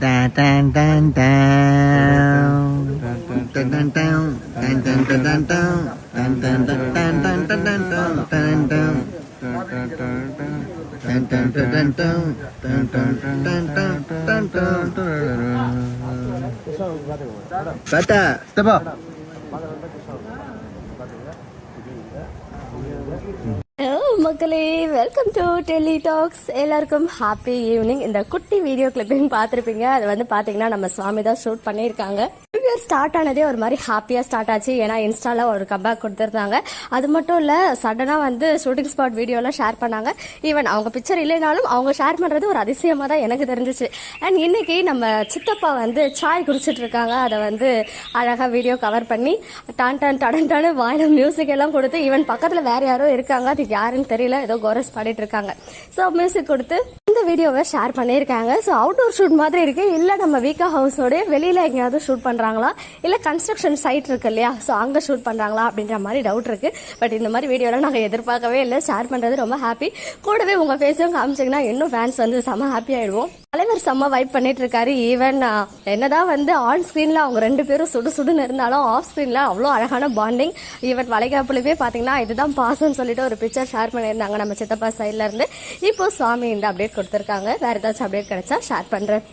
ta tan tan tao tan tan tao Oh, மக்களே welcome to Delhi talks எல்லாருக்கும் happy evening இந்த குட்டி video clipping பார்த்துருப்பீங்க. அது வந்து பார்த்தீங்கன்னா நம்ம சுவாமி தான் ஷூட் பண்ணியிருக்காங்க. இயர் ஸ்டார்ட் ஆனதே ஒரு மாதிரி ஹாப்பியாக ஸ்டார்ட் ஆச்சு. ஏன்னா இன்ஸ்டாவில் ஒரு கபேக் கொடுத்துருந்தாங்க. அது மட்டும் இல்லை சடனாக வந்து ஷூட்டிங் ஸ்பாட் வீடியோலாம் ஷேர் பண்ணாங்க. ஈவன் அவங்க பிக்சர் இல்லைனாலும் அவங்க ஷேர் பண்ணுறது ஒரு அதிசயமாக தான் எனக்கு தெரிஞ்சிச்சு. அண்ட் இன்றைக்கி நம்ம சித்தப்பா வந்து சாய் குடிச்சிட்டு இருக்காங்க. அதை வந்து அழகாக வீடியோ கவர் பண்ணி டான் டான் டடன் டானு வாயில மியூசிக் எல்லாம் கொடுத்து ஈவன் பக்கத்தில் வேறு யாரோ இருக்காங்க. அது யாருன்னு தெரியல. ஏதோ கோரஸ் பாடிட்டு இருக்காங்க. ஸோ மியூசிக் கொடுத்து இந்த வீடியோவை ஷேர் பண்ணியிருக்காங்க. ஸோ அவுட்டோர் ஷூட் மாதிரி இருக்கு. இல்லை நம்ம வீக்கா ஹவுஸோடய வெளியில எங்கேயாவது ஷூட் பண்றாங்களா? இல்லை கன்ஸ்ட்ரக்ஷன் சைட் இருக்கு இல்லையா? ஸோ அங்கே ஷூட் பண்றாங்களா? அப்படின்ற மாதிரி டவுட் இருக்கு. பட் இந்த மாதிரி வீடியோலாம் நாங்கள் எதிர்பார்க்கவே இல்லை. ஷேர் பண்றது ரொம்ப ஹாப்பி கூடவே உங்க ஃபேஸும் காமிச்சிங்கன்னா இன்னும் ஃபேன்ஸ் வந்து செம்ம ஹாப்பி ஆயிடுவோம். தலைவர் செம்ம வைப் பண்ணிட்டு இருக்காரு ஈவன் என்னதான் வந்து ஆன் ஸ்க்ரீன்ல அவங்க ரெண்டு பேரும் சுடு சுடுன்னு இருந்தாலும் ஆஃப் ஸ்க்ரீன்ல அவ்வளோ அழகான பாண்டிங் ஈவன் வளைகாப்புலவே பார்த்தீங்கன்னா இதுதான் பாசம்னு சொல்லிட்டு ஒரு பிக்சர் ஷேர் பண்ணியிருந்தாங்க நம்ம சித்தப்பா சைட்ல இருந்து. இப்போ சுவாமி இந்த அப்டேட் கொடுத்துருக்காங்க. வேற ஏதாச்சும் அப்டேட் கிடைச்சா ஷேர் பண்றேன்.